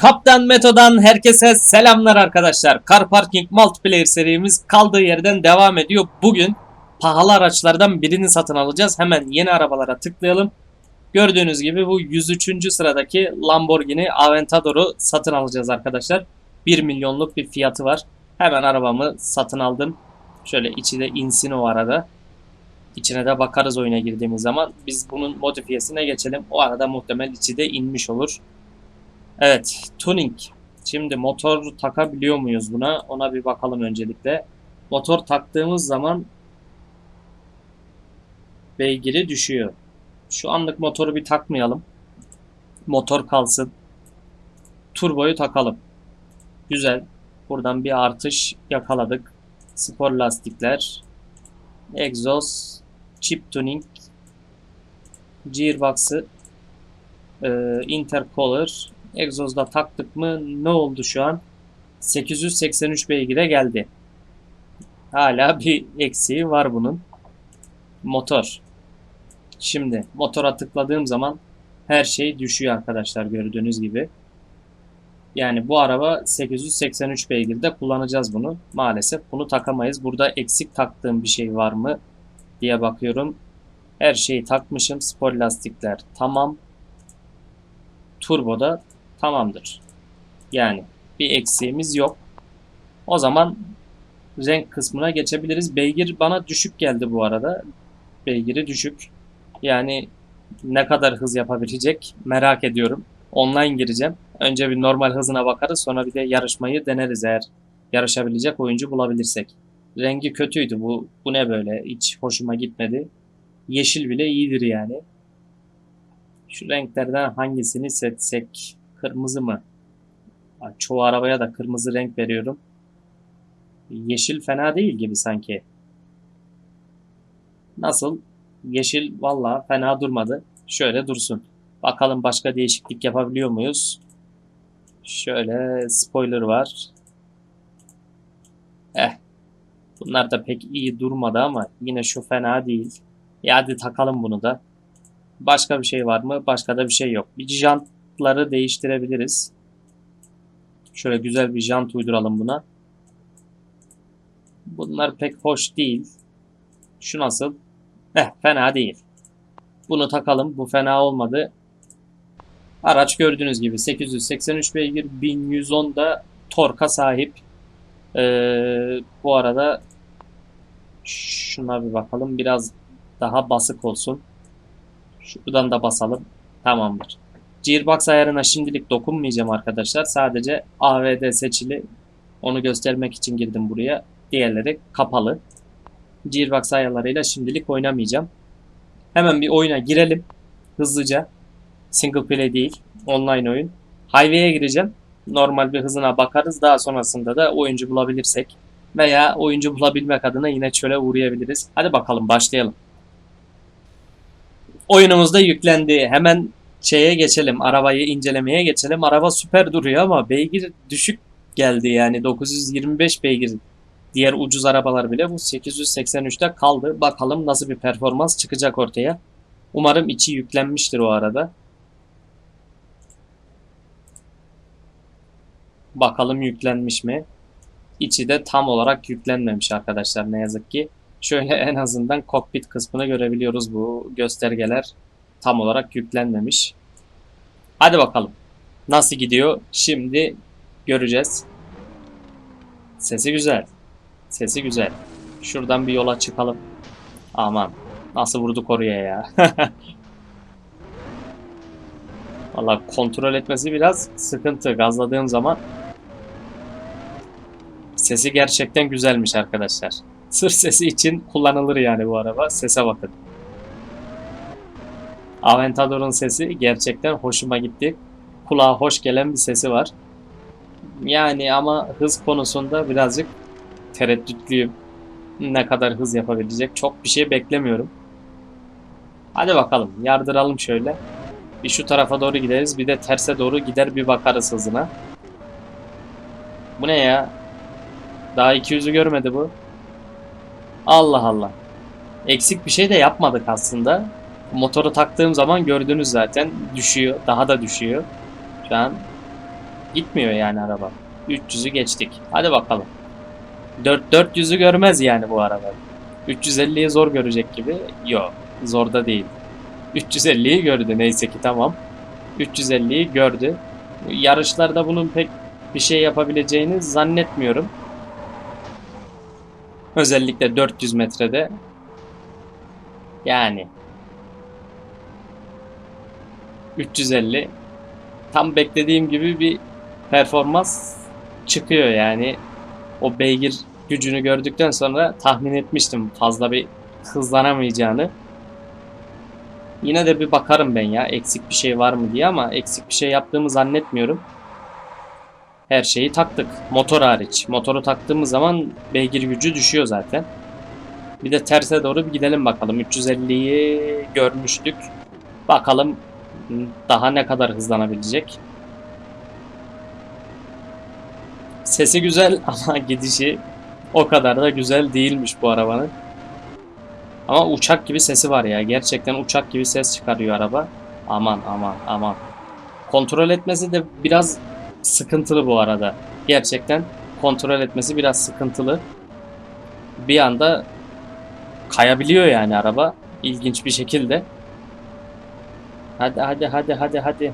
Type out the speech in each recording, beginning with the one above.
Kaptan Meto'dan herkese selamlar arkadaşlar. Car Parking Multiplayer serimiz kaldığı yerden devam ediyor. Bugün pahalı araçlardan birini satın alacağız. Hemen yeni arabalara tıklayalım. Gördüğünüz gibi bu 103. sıradaki Lamborghini Aventador'u satın alacağız arkadaşlar. 1 milyonluk bir fiyatı var. Hemen arabamı satın aldım. Şöyle içi de insin o arada. İçine de bakarız oyuna girdiğimiz zaman. Biz bunun modifiyesine geçelim. O arada muhtemel içi de inmiş olur. Evet, tuning. Şimdi motor takabiliyor muyuz buna? Ona bir bakalım öncelikle. Motor taktığımız zaman beygiri düşüyor. Şu anlık motoru bir takmayalım. Motor kalsın. Turboyu takalım. Güzel. Buradan bir artış yakaladık. Spor lastikler. Egzoz. Chip tuning. Gearbox'ı. e, intercooler. Egzozda taktık mı ne oldu şu an? 883 beygire geldi. Hala bir eksiği var bunun. Motor. Şimdi motora tıkladığım zaman her şey düşüyor arkadaşlar gördüğünüz gibi. Yani bu araba 883 beygirde kullanacağız bunu. Maalesef bunu takamayız. Burada eksik taktığım bir şey var mı diye bakıyorum. Her şeyi takmışım. Spor lastikler tamam. Turboda tamamdır. Yani bir eksiğimiz yok. O zaman renk kısmına geçebiliriz. Beygir bana düşük geldi bu arada. Beygiri düşük. Yani ne kadar hız yapabilecek merak ediyorum. Online gireceğim. Önce bir normal hızına bakarız. Sonra bir de yarışmayı deneriz eğer yarışabilecek oyuncu bulabilirsek. Rengi kötüydü. Bu, bu ne böyle? Hiç hoşuma gitmedi. Yeşil bile iyidir yani. Şu renklerden hangisini seçsek? Kırmızı mı? Çoğu arabaya da kırmızı renk veriyorum. Yeşil fena değil gibi sanki. Nasıl? Yeşil valla fena durmadı. Şöyle dursun. Bakalım başka değişiklik yapabiliyor muyuz? Şöyle spoiler var. Eh. Bunlar da pek iyi durmadı ama yine şu fena değil. Ya hadi takalım bunu da. Başka bir şey var mı? Başka da bir şey yok. Bir jantları değiştirebiliriz. Şöyle güzel bir jant uyduralım buna. Bunlar pek hoş değil. Şu nasıl? Eh fena değil. Bunu takalım. Bu fena olmadı. Araç gördüğünüz gibi 883 beygir 1110 da torka sahip. Ee, bu arada şuna bir bakalım. Biraz daha basık olsun. Şuradan da basalım. Tamamdır. Gearbox ayarına şimdilik dokunmayacağım arkadaşlar. Sadece AVD seçili. Onu göstermek için girdim buraya. Diğerleri kapalı. Gearbox ayarlarıyla şimdilik oynamayacağım. Hemen bir oyuna girelim. Hızlıca. Single play değil. Online oyun. Highway'e gireceğim. Normal bir hızına bakarız. Daha sonrasında da oyuncu bulabilirsek veya oyuncu bulabilmek adına yine çöle uğrayabiliriz. Hadi bakalım başlayalım. Oyunumuz da yüklendi. Hemen şeye geçelim. Arabayı incelemeye geçelim. Araba süper duruyor ama beygir düşük geldi yani 925 beygir. Diğer ucuz arabalar bile bu 883'te kaldı. Bakalım nasıl bir performans çıkacak ortaya. Umarım içi yüklenmiştir o arada. Bakalım yüklenmiş mi? İçi de tam olarak yüklenmemiş arkadaşlar ne yazık ki. Şöyle en azından kokpit kısmını görebiliyoruz bu göstergeler tam olarak yüklenmemiş. Hadi bakalım. Nasıl gidiyor? Şimdi göreceğiz. Sesi güzel. Sesi güzel. Şuradan bir yola çıkalım. Aman. Nasıl vurduk oraya ya. Valla kontrol etmesi biraz sıkıntı. Gazladığım zaman sesi gerçekten güzelmiş arkadaşlar. Sırf sesi için kullanılır yani bu araba. Sese bakın. Aventador'un sesi gerçekten hoşuma gitti. Kulağa hoş gelen bir sesi var. Yani ama hız konusunda birazcık tereddütlüyüm. Ne kadar hız yapabilecek çok bir şey beklemiyorum. Hadi bakalım yardıralım şöyle. Bir şu tarafa doğru gideriz bir de terse doğru gider bir bakarız hızına. Bu ne ya? Daha 200'ü görmedi bu. Allah Allah. Eksik bir şey de yapmadık aslında. Motoru taktığım zaman gördünüz zaten düşüyor. Daha da düşüyor. Şu an Gitmiyor yani araba. 300'ü geçtik. Hadi bakalım. 4 400'ü görmez yani bu araba. 350'yi zor görecek gibi. Yok. Zor da değil. 350'yi gördü neyse ki tamam. 350'yi gördü. Yarışlarda bunun pek bir şey yapabileceğini zannetmiyorum. Özellikle 400 metrede. Yani 350 tam beklediğim gibi bir performans çıkıyor yani. O beygir gücünü gördükten sonra tahmin etmiştim fazla bir hızlanamayacağını. Yine de bir bakarım ben ya eksik bir şey var mı diye ama eksik bir şey yaptığımı zannetmiyorum. Her şeyi taktık. Motor hariç. Motoru taktığımız zaman beygir gücü düşüyor zaten. Bir de terse doğru bir gidelim bakalım. 350'yi görmüştük. Bakalım daha ne kadar hızlanabilecek. Sesi güzel ama gidişi o kadar da güzel değilmiş bu arabanın. Ama uçak gibi sesi var ya. Gerçekten uçak gibi ses çıkarıyor araba. Aman aman aman. Kontrol etmesi de biraz sıkıntılı bu arada. Gerçekten kontrol etmesi biraz sıkıntılı. Bir anda kayabiliyor yani araba. İlginç bir şekilde. Hadi hadi hadi hadi hadi.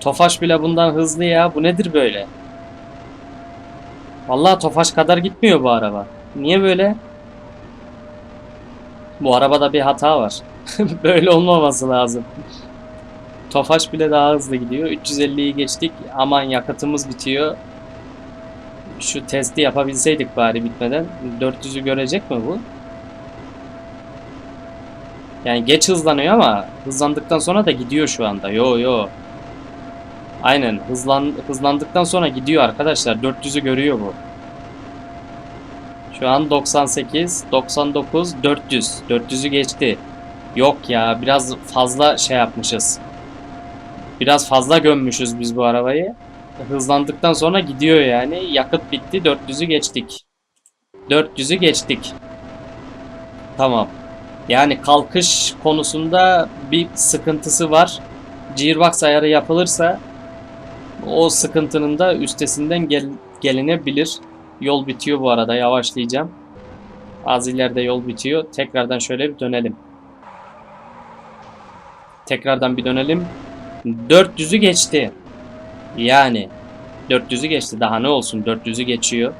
Tofaş bile bundan hızlı ya. Bu nedir böyle? Vallahi Tofaş kadar gitmiyor bu araba. Niye böyle? Bu arabada bir hata var. böyle olmaması lazım. Tofaş bile daha hızlı gidiyor. 350'yi geçtik. Aman yakıtımız bitiyor. Şu testi yapabilseydik bari bitmeden. 400'ü görecek mi bu? Yani geç hızlanıyor ama hızlandıktan sonra da gidiyor şu anda. Yo yo. Aynen hızlan hızlandıktan sonra gidiyor arkadaşlar. 400'ü görüyor bu. Şu an 98, 99, 400. 400'ü geçti. Yok ya biraz fazla şey yapmışız. Biraz fazla gömmüşüz biz bu arabayı. Hızlandıktan sonra gidiyor yani. Yakıt bitti. 400'ü geçtik. 400'ü geçtik. Tamam. Yani kalkış konusunda bir sıkıntısı var. Gearbox ayarı yapılırsa o sıkıntının da üstesinden gel gelinebilir. Yol bitiyor bu arada. Yavaşlayacağım. Az ileride yol bitiyor. Tekrardan şöyle bir dönelim. Tekrardan bir dönelim. 400'ü geçti. Yani 400'ü geçti. Daha ne olsun 400'ü geçiyor.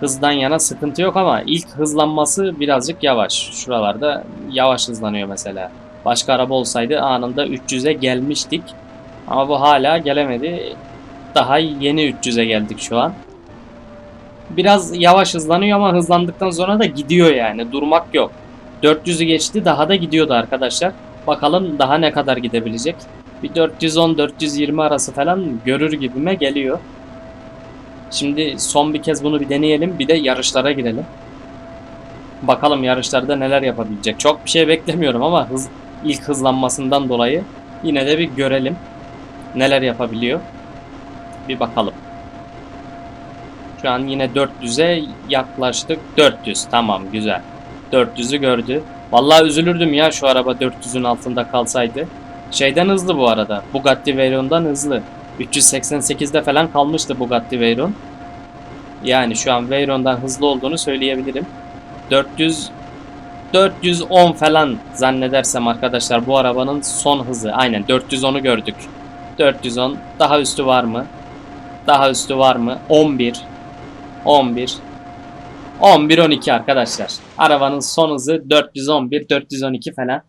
Hızdan yana sıkıntı yok ama ilk hızlanması birazcık yavaş. Şuralarda yavaş hızlanıyor mesela. Başka araba olsaydı anında 300'e gelmiştik. Ama bu hala gelemedi. Daha yeni 300'e geldik şu an. Biraz yavaş hızlanıyor ama hızlandıktan sonra da gidiyor yani. Durmak yok. 400'ü geçti daha da gidiyordu arkadaşlar. Bakalım daha ne kadar gidebilecek. Bir 410-420 arası falan görür gibime geliyor. Şimdi son bir kez bunu bir deneyelim. Bir de yarışlara girelim. Bakalım yarışlarda neler yapabilecek. Çok bir şey beklemiyorum ama hız, ilk hızlanmasından dolayı yine de bir görelim. Neler yapabiliyor. Bir bakalım. Şu an yine 400'e yaklaştık. 400 tamam güzel. 400'ü gördü. Vallahi üzülürdüm ya şu araba 400'ün altında kalsaydı. Şeyden hızlı bu arada. Bugatti Veyron'dan hızlı. 388'de falan kalmıştı Bugatti Veyron. Yani şu an Veyron'dan hızlı olduğunu söyleyebilirim. 400 410 falan zannedersem arkadaşlar bu arabanın son hızı. Aynen 410'u gördük. 410 daha üstü var mı? Daha üstü var mı? 11 11 11 12 arkadaşlar. Arabanın son hızı 411 412 falan.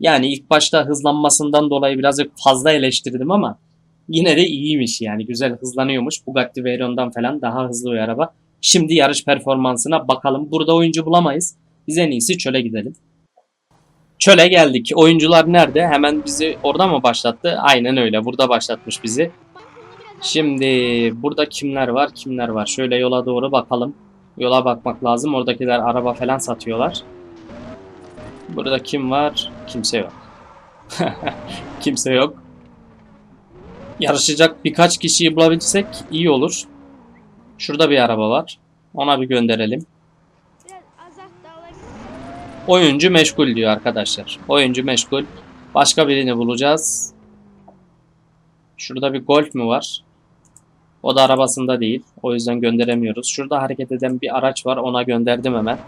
Yani ilk başta hızlanmasından dolayı birazcık fazla eleştirdim ama yine de iyiymiş yani. Güzel hızlanıyormuş. Bugatti Veyron'dan falan daha hızlı bir araba. Şimdi yarış performansına bakalım. Burada oyuncu bulamayız. Biz en iyisi çöle gidelim. Çöle geldik. Oyuncular nerede? Hemen bizi orada mı başlattı? Aynen öyle. Burada başlatmış bizi. Şimdi burada kimler var? Kimler var? Şöyle yola doğru bakalım. Yola bakmak lazım. Oradakiler araba falan satıyorlar. Burada kim var? Kimse yok. Kimse yok. Yarışacak birkaç kişiyi bulabilsek iyi olur. Şurada bir araba var. Ona bir gönderelim. Oyuncu meşgul diyor arkadaşlar. Oyuncu meşgul. Başka birini bulacağız. Şurada bir Golf mü var? O da arabasında değil. O yüzden gönderemiyoruz. Şurada hareket eden bir araç var. Ona gönderdim hemen.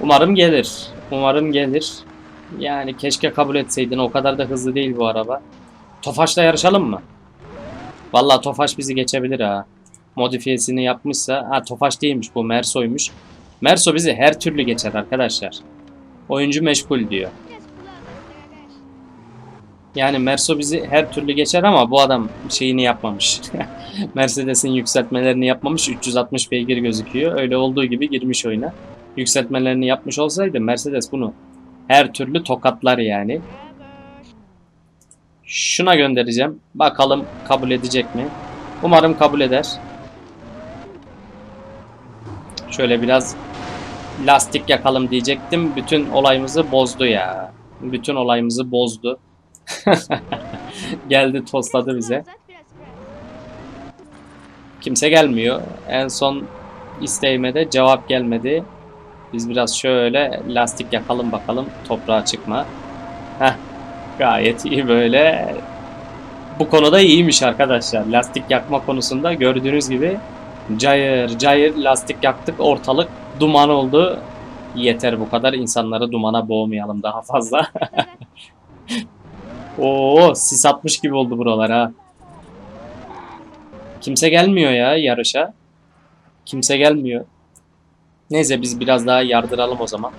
Umarım gelir. Umarım gelir. Yani keşke kabul etseydin. O kadar da hızlı değil bu araba. Tofaş'la yarışalım mı? Vallahi Tofaş bizi geçebilir ha. Modifiyesini yapmışsa. Ha Tofaş değilmiş bu. Merso'ymuş. Merso bizi her türlü geçer arkadaşlar. Oyuncu meşgul diyor. Yani Merso bizi her türlü geçer ama bu adam şeyini yapmamış. Mercedes'in yükseltmelerini yapmamış. 360 beygir gözüküyor. Öyle olduğu gibi girmiş oyuna. Yükseltmelerini yapmış olsaydı Mercedes bunu her türlü tokatlar yani. Şuna göndereceğim. Bakalım kabul edecek mi? Umarım kabul eder. Şöyle biraz lastik yakalım diyecektim. Bütün olayımızı bozdu ya. Bütün olayımızı bozdu. Geldi tosladı bize. Kimse gelmiyor. En son isteğime de cevap gelmedi. Biz biraz şöyle lastik yakalım bakalım. Toprağa çıkma. Heh. Gayet iyi böyle. Bu konuda iyiymiş arkadaşlar. Lastik yakma konusunda gördüğünüz gibi cayır cayır lastik yaktık. Ortalık duman oldu. Yeter bu kadar. insanları dumana boğmayalım daha fazla. Oo, sis atmış gibi oldu buralar ha. Kimse gelmiyor ya yarışa. Kimse gelmiyor. Neyse biz biraz daha yardıralım o zaman.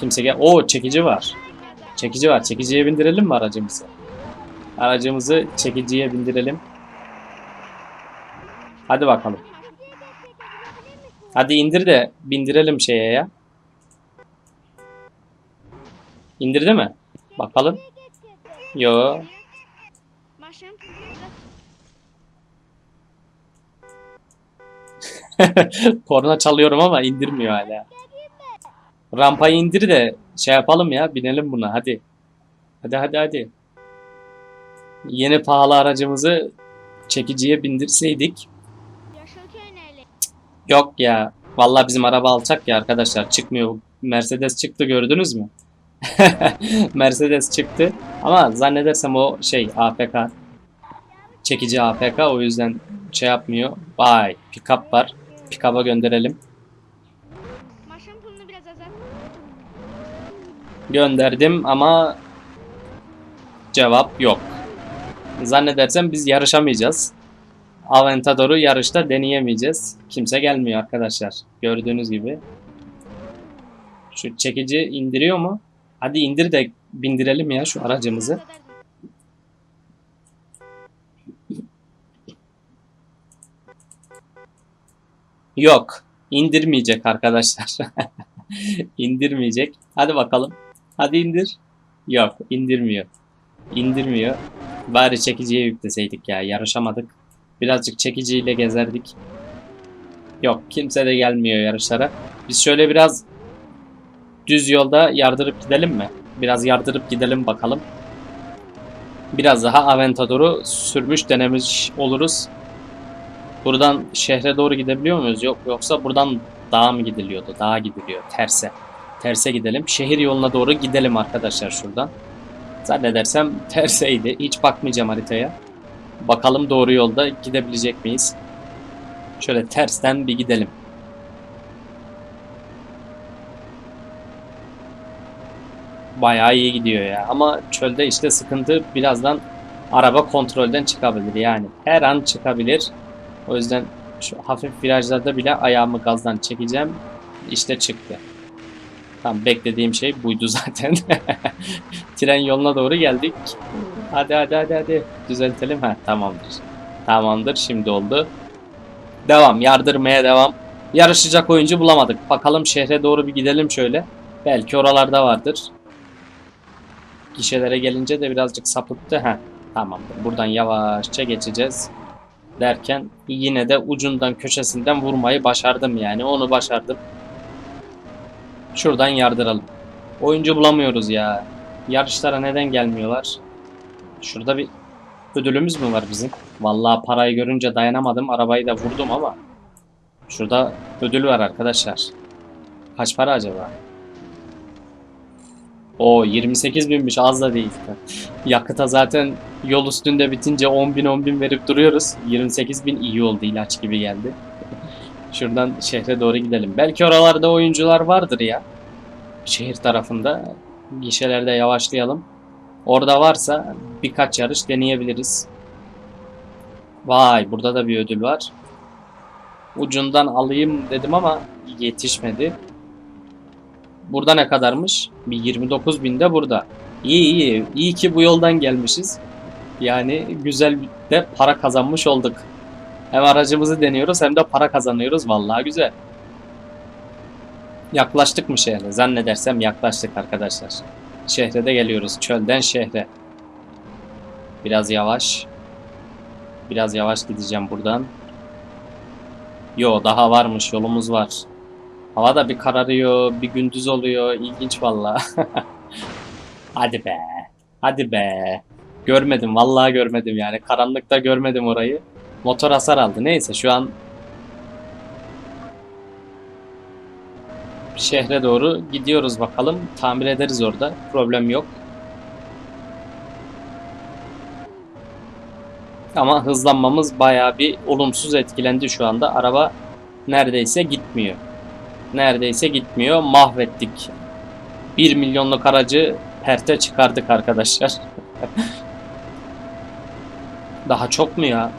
Kimse gel. Oo çekici var. Çekici var. Çekiciye bindirelim mi aracımızı? Aracımızı çekiciye bindirelim. Hadi bakalım. Hadi indir de bindirelim şeye ya. İndirdi mi? Bakalım. Yo. Korna çalıyorum ama indirmiyor hala. Rampayı indir de şey yapalım ya binelim buna hadi. Hadi hadi hadi. Yeni pahalı aracımızı çekiciye bindirseydik. Yok ya. Vallahi bizim araba alçak ya arkadaşlar çıkmıyor. Mercedes çıktı gördünüz mü? Mercedes çıktı. Ama zannedersem o şey APK. Çekici APK o yüzden şey yapmıyor. Vay pick-up var. Pick-up'a gönderelim. Gönderdim ama cevap yok. Zannedersem biz yarışamayacağız. Aventador'u yarışta deneyemeyeceğiz. Kimse gelmiyor arkadaşlar. Gördüğünüz gibi. Şu çekici indiriyor mu? Hadi indir de bindirelim ya şu aracımızı. Yok. indirmeyecek arkadaşlar. indirmeyecek. Hadi bakalım. Hadi indir. Yok. indirmiyor. İndirmiyor. Bari çekiciye yükleseydik ya. Yarışamadık. Birazcık çekiciyle gezerdik. Yok. Kimse de gelmiyor yarışlara. Biz şöyle biraz düz yolda yardırıp gidelim mi? Biraz yardırıp gidelim bakalım. Biraz daha Aventador'u sürmüş denemiş oluruz. Buradan şehre doğru gidebiliyor muyuz? Yok yoksa buradan dağa mı gidiliyordu? Dağa gidiliyor. Terse. Terse gidelim. Şehir yoluna doğru gidelim arkadaşlar şuradan. Zannedersem terseydi. Hiç bakmayacağım haritaya. Bakalım doğru yolda gidebilecek miyiz? Şöyle tersten bir gidelim. Bayağı iyi gidiyor ya. Ama çölde işte sıkıntı birazdan araba kontrolden çıkabilir yani. Her an çıkabilir. O yüzden şu hafif virajlarda bile ayağımı gazdan çekeceğim. İşte çıktı. Tam beklediğim şey buydu zaten. Tren yoluna doğru geldik. Hadi hadi hadi hadi. Düzeltelim. Ha tamamdır. Tamamdır şimdi oldu. Devam yardırmaya devam. Yarışacak oyuncu bulamadık. Bakalım şehre doğru bir gidelim şöyle. Belki oralarda vardır. Gişelere gelince de birazcık sapıttı. Ha tamamdır. Buradan yavaşça geçeceğiz derken yine de ucundan köşesinden vurmayı başardım yani. Onu başardım. Şuradan yardıralım. Oyuncu bulamıyoruz ya. Yarışlara neden gelmiyorlar? Şurada bir ödülümüz mü var bizim? Vallahi parayı görünce dayanamadım. Arabayı da vurdum ama şurada ödül var arkadaşlar. Kaç para acaba? O 28 binmiş az da değil. Yakıta zaten yol üstünde bitince 10 bin 10 bin verip duruyoruz. 28 bin iyi oldu ilaç gibi geldi. Şuradan şehre doğru gidelim. Belki oralarda oyuncular vardır ya. Şehir tarafında. Gişelerde yavaşlayalım. Orada varsa birkaç yarış deneyebiliriz. Vay burada da bir ödül var. Ucundan alayım dedim ama yetişmedi. Burada ne kadarmış? Bir 29 binde burada. İyi iyi. İyi ki bu yoldan gelmişiz. Yani güzel de para kazanmış olduk. Hem aracımızı deniyoruz hem de para kazanıyoruz. Vallahi güzel. Yaklaştık mı şehre? Zannedersem yaklaştık arkadaşlar. Şehre de geliyoruz. Çölden şehre. Biraz yavaş. Biraz yavaş gideceğim buradan. Yo daha varmış yolumuz var. Hava da bir kararıyor, bir gündüz oluyor. İlginç valla. Hadi be. Hadi be. Görmedim vallahi görmedim yani. Karanlıkta görmedim orayı. Motor hasar aldı. Neyse şu an şehre doğru gidiyoruz bakalım. Tamir ederiz orada. Problem yok. Ama hızlanmamız bayağı bir olumsuz etkilendi şu anda. Araba neredeyse gitmiyor. Neredeyse gitmiyor. Mahvettik. 1 milyonluk aracı perte çıkardık arkadaşlar. daha çok mu ya?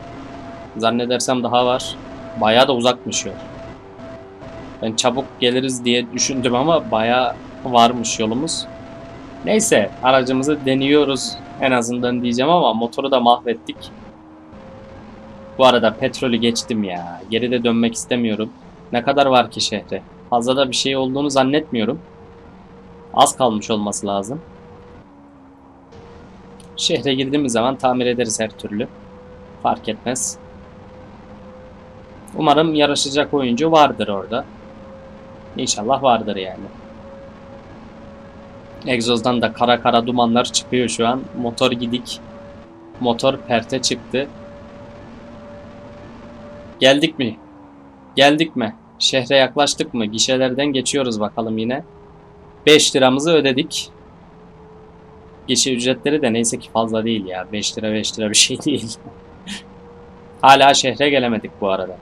Zannedersem daha var. Bayağı da uzakmış yol. Ben çabuk geliriz diye düşündüm ama bayağı varmış yolumuz. Neyse aracımızı deniyoruz en azından diyeceğim ama motoru da mahvettik. Bu arada petrolü geçtim ya. Geri de dönmek istemiyorum. Ne kadar var ki şehre? Fazla da bir şey olduğunu zannetmiyorum. Az kalmış olması lazım. Şehre girdiğimiz zaman tamir ederiz her türlü. Fark etmez. Umarım yarışacak oyuncu vardır orada. İnşallah vardır yani. Egzozdan da kara kara dumanlar çıkıyor şu an. Motor gidik. Motor perte çıktı. Geldik mi? Geldik mi? Şehre yaklaştık mı? Gişelerden geçiyoruz bakalım yine. 5 liramızı ödedik. Gişe ücretleri de neyse ki fazla değil ya. 5 lira 5 lira bir şey değil. Hala şehre gelemedik bu arada.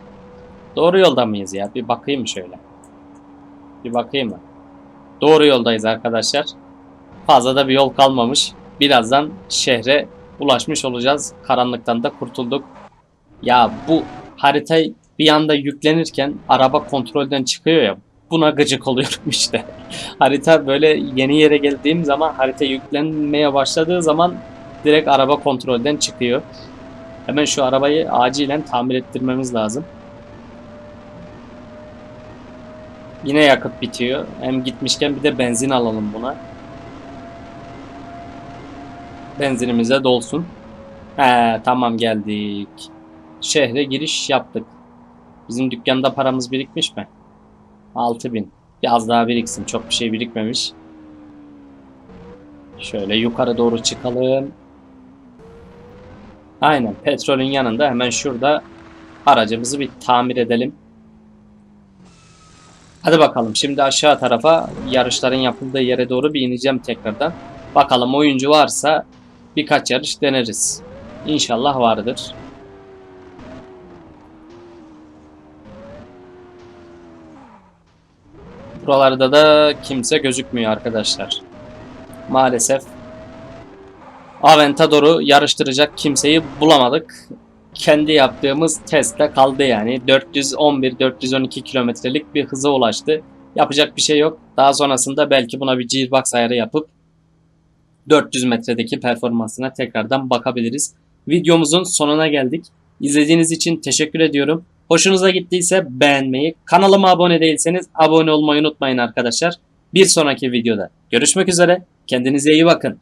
Doğru yolda mıyız ya? Bir bakayım şöyle. Bir bakayım mı? Doğru yoldayız arkadaşlar. Fazla da bir yol kalmamış. Birazdan şehre ulaşmış olacağız. Karanlıktan da kurtulduk. Ya bu harita bir anda yüklenirken araba kontrolden çıkıyor ya. Buna gıcık oluyorum işte. harita böyle yeni yere geldiğim zaman harita yüklenmeye başladığı zaman direkt araba kontrolden çıkıyor. Hemen şu arabayı acilen tamir ettirmemiz lazım. Yine yakıt bitiyor. Hem gitmişken bir de benzin alalım buna. Benzinimiz de dolsun. He tamam geldik. Şehre giriş yaptık. Bizim dükkanda paramız birikmiş mi? 6000. Biraz daha biriksin. Çok bir şey birikmemiş. Şöyle yukarı doğru çıkalım. Aynen petrolün yanında hemen şurada aracımızı bir tamir edelim. Hadi bakalım şimdi aşağı tarafa yarışların yapıldığı yere doğru bir ineceğim tekrardan. Bakalım oyuncu varsa birkaç yarış deneriz. İnşallah vardır. Buralarda da kimse gözükmüyor arkadaşlar. Maalesef Aventador'u yarıştıracak kimseyi bulamadık. Kendi yaptığımız testte kaldı yani. 411-412 kilometrelik bir hıza ulaştı. Yapacak bir şey yok. Daha sonrasında belki buna bir gearbox ayarı yapıp 400 metredeki performansına tekrardan bakabiliriz. Videomuzun sonuna geldik. İzlediğiniz için teşekkür ediyorum. Hoşunuza gittiyse beğenmeyi, kanalıma abone değilseniz abone olmayı unutmayın arkadaşlar. Bir sonraki videoda görüşmek üzere. Kendinize iyi bakın.